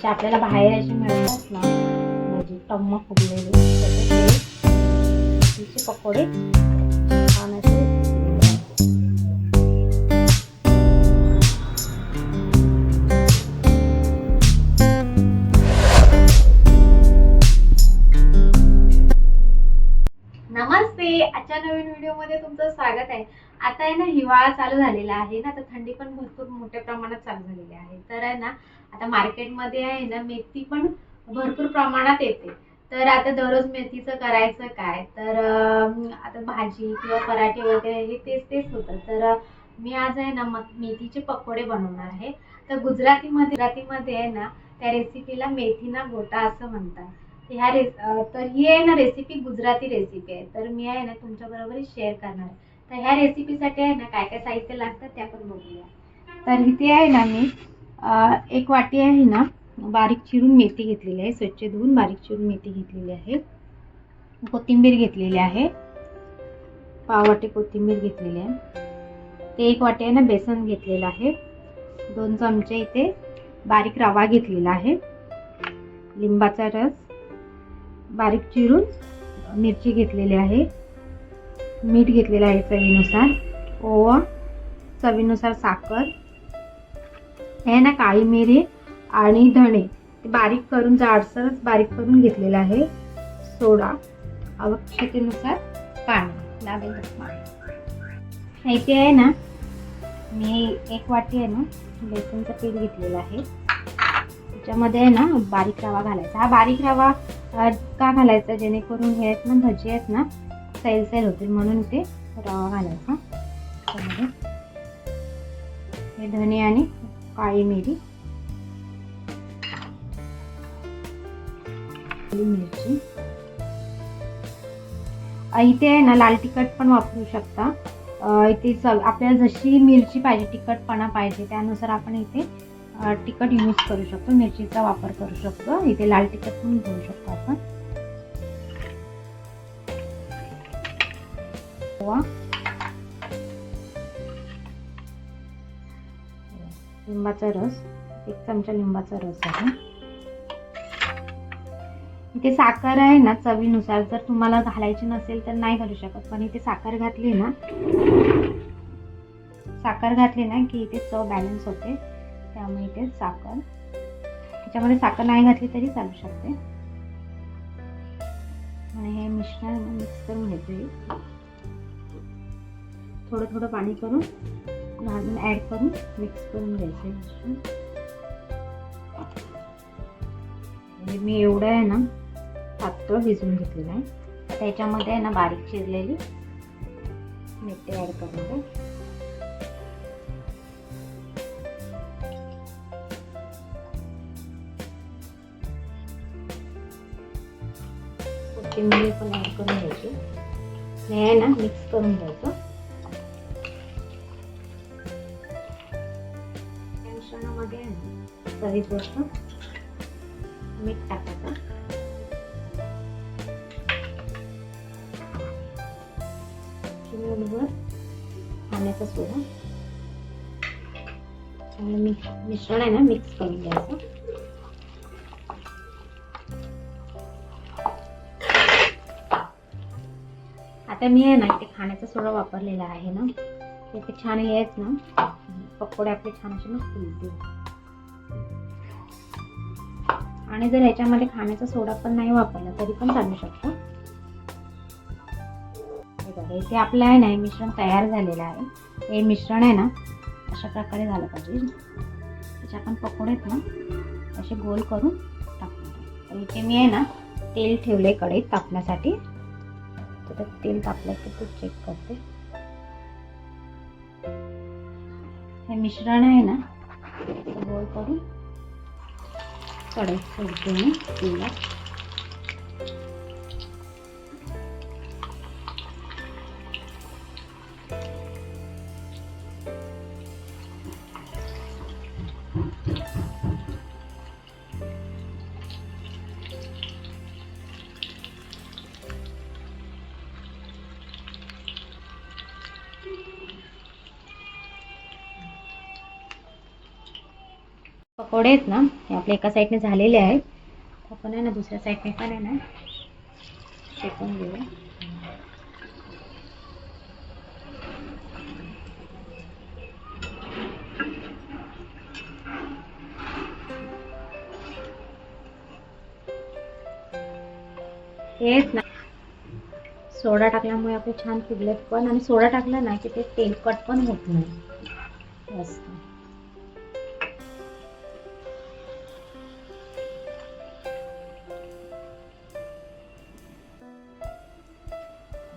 असे आपल्याला बाहेर अशी मिळतात ना म्हणजे टम्म फुगलेली तसे पकोडे छान असे नमस्ते आजच्या नवीन व्हिडिओमध्ये तुमचं स्वागत आहे. आता आहे ना हिवाळा चालू झालेला आहे ना तर थंडी पण भरपूर मोठ्या प्रमाणात चालू झालेली आहे. तर आहे ना आता मार्केटमध्ये आहे ना मेथी पण भरपूर प्रमाणात येते. तर आता दररोज मेथीचं करायचं काय? तर आता भाजी किंवा पराठे वगैरे हे तेच तेच होतं. तर मी आज आहे ना मेथीचे पकोडे बनवणार आहे. तर गुजरातीमध्ये गुजरातीमध्ये आहे ना त्या रेसिपीला मेथीना गोटा असं म्हणतात. ह्या रेस तर ही आहे ना रेसिपी गुजराती रेसिपी आहे. तर मी आहे ना तुमच्याबरोबर शेअर करणार तर ह्या रेसिपीसाठी आहे ना काय काय साहित्य लागतं त्या पण बघूया. तर इथे आहे ना मी एक वाटी आहे ना बारीक चिरून मेथी घेतलेली आहे स्वच्छ धुवून बारीक चिरून मेथी घेतलेली आहे. कोथिंबीर घेतलेली आहे. पाव वाटी कोथिंबीर घेतलेली आहे. ते एक वाटी आहे ना बेसन घेतलेलं आहे. दोन चमचे इथे बारीक रवा घेतलेला आहे. लिंबाचा रस. बारीक चिरून मिरची घेतलेली आहे. मीठ घेतलेलं आहे चवीनुसार. ओवा. चवीनुसार साखर. हे ना काळी मिरी आणि धणे ते बारीक करून जाडसरच बारीक करून घेतलेलं आहे. सोडा. आवश्यकतेनुसार पाणी. लागेल पाणी इथे आहे ना मी एक वाटी आहे ना बेसनचं पीठ घेतलेलं आहे. त्याच्यामध्ये आहे ना बारीक रवा घालायचा. हा बारीक रवा का घालायचा? जेणेकरून हे आहेत ना भजी आहेत ना सैल सैल होतील म्हणून ते रवा घालायचा. त्यामध्ये हे धने आणि काळी मिरी मिरची. इथे आहे ना लाल तिखट पण वापरू शकता. इथे चव आपल्याला जशी मिरची पाहिजे तिखटपणा पाहिजे त्यानुसार आपण इथे तिखट यूज करू शकतो. मिरचीचा वापर करू शकतो. इथे लाल तिखट पण घेऊ शकतो आपण. लिंबाचा रस एक चमचा लिंबाचा रस आहे. इथे साखर आहे ना चवीनुसार. जर तुम्हाला घालायची नसेल तर नाही घालू शकत. पण इथे साखर घातली ना साखर घातली ना की इथे चव बॅलन्स होते. त्यामुळे इथे साखर त्याच्यामध्ये साखर नाही घातली तरी चालू शकते. आणि हे मिश्रण मिक्स करून घेते. थोडं थोडं पाणी करून घालून ॲड करून मिक्स करून घ्यायचं म्हणजे मी एवढं आहे ना पातळ भिजवून घेतलेलं आहे. त्याच्यामध्ये आहे ना बारीक चिरलेली मिरची ॲड करणार आहे कोथिंबीर पण ॲड करून घ्यायची. हे आहे ना मिक्स करून घ्यायचं. मिश्रणामध्ये आहे ना? चवीपुरतं मीठ टाकायचं चिमूटभर खाण्याचा सोडा. चांगलं मिश्रण आहे ना मिक्स करून घ्यायचं. आता मी आहे ना इथे खाण्याचा सोडा वापरलेला आहे ना. ते छान हे आहेत ना. पकोडे आपले छान असे मग फुलतील आणि जर ह्याच्यामध्ये खाण्याचा सोडा पण नाही वापरला तरी पण चालू शकतो. हे बघा इथे आपलं आहे ना हे मिश्रण तयार झालेलं आहे. हे मिश्रण आहे ना अशा प्रकारे झालं पाहिजे. त्याचे आपण पकोडे आहेत ना असे गोल करून टाकणार तर इथे मी आहे ना तेल ठेवले कढईत तापण्यासाठी. तर तेल तापलं की ते चेक करते. हे मिश्रण आहे ना गोल करून कढईत सोडते मी तेलात. पकोडे आहेत ना हे आपल्या एका साईडने झालेले आहेत. आपण आहे ना दुसऱ्या साईडने पण आहे ना. शेकून घेऊ. हे आहेत ना. सोडा टाकल्यामुळे आपले छान फुगलेत पण आणि सोडा टाकला ना की ते तेलकट पण होत नाही. मस्त.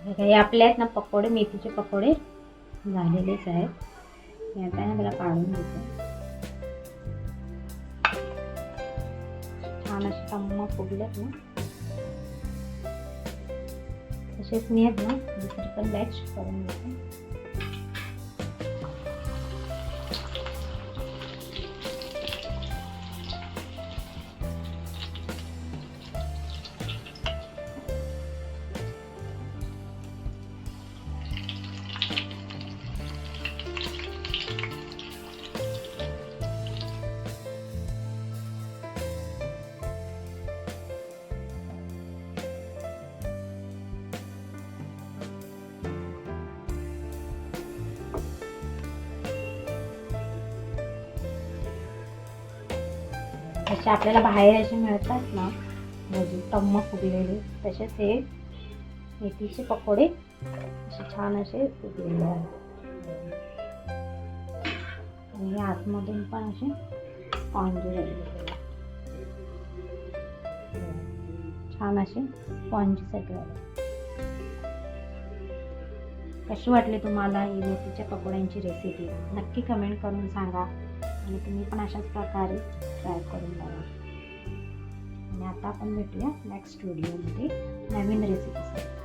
हे आपले आहेत ना पकोडे मेथीचे पकोडे झालेलेच आहेत हे आता ना त्याला काढून घेतो छान असे टम्म फुगलेत ना. तसेच मी आहेत ना दुसरी पण बॅच करून घेते जसे आपल्याला बाहेर असे मिळतात ना म्हणजे टम्म फुगलेले तसेच हे मेथीचे पकोडे असे छान असे फुगलेले आहेत. आणि हे आतमधून पण असे स्पॉन्जी छान असे स्पॉन्जी सगळे कशी वाटली तुम्हाला ही मेथीच्या पकोड्यांची रेसिपी नक्की कमेंट करून सांगा. आणि तुम्ही पण अशाच प्रकारे ट्राय करून बघा. आणि आता आपण भेटूया नेक्स्ट व्हिडिओमध्ये नवीन रेसिपीसाठी